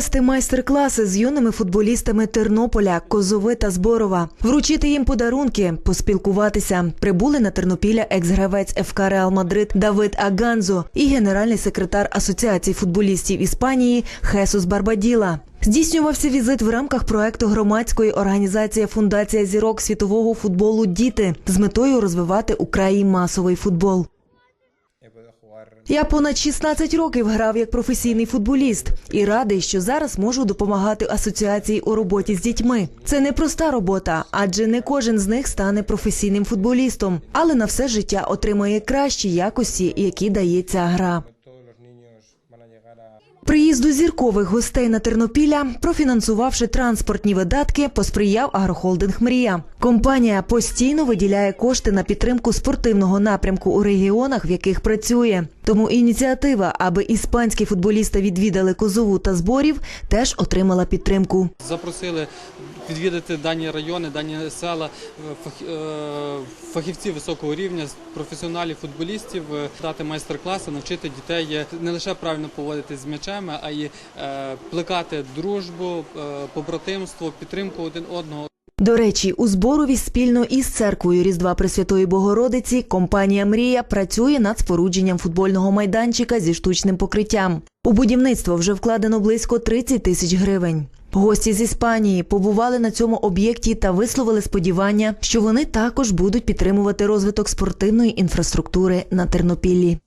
провести майстер-класи з юними футболістами Тернополя, Козови та Зборова, вручити їм подарунки, поспілкуватися. Прибули на Тернопілля екс-гравець ФК Реал Мадрид Давид Аганзо і генеральний секретар Асоціації футболістів Іспанії Хесус Барбаділа. Здійснювався візит в рамках проекту громадської організації Фундація зірок світового футболу Діти з метою розвивати у краї масовий футбол. Я понад 16 років грав як професійний футболіст і радий, що зараз можу допомагати асоціації у роботі з дітьми. Це не проста робота, адже не кожен з них стане професійним футболістом, але на все життя отримає кращі якості, які дає ця гра. Приїзду зіркових гостей на Тернопілля, профінансувавши транспортні видатки, посприяв агрохолдинг Мрія. Компанія постійно виділяє кошти на підтримку спортивного напрямку у регіонах, в яких працює. Тому ініціатива, аби іспанські футболісти відвідали козову та зборів, теж отримала підтримку. Запросили відвідати дані райони, дані села е, е, фахівців високого рівня, професіоналів, футболістів, е, дати майстер-класи, навчити дітей не лише правильно поводитись з м'ячами, а й плекати дружбу, побратимство, підтримку один одного. До речі, у зборові спільно із церквою Різдва Пресвятої Богородиці компанія Мрія працює над спорудженням футбольного майданчика зі штучним покриттям. У будівництво вже вкладено близько 30 тисяч гривень. Гості з Іспанії побували на цьому об'єкті та висловили сподівання, що вони також будуть підтримувати розвиток спортивної інфраструктури на Тернопіллі.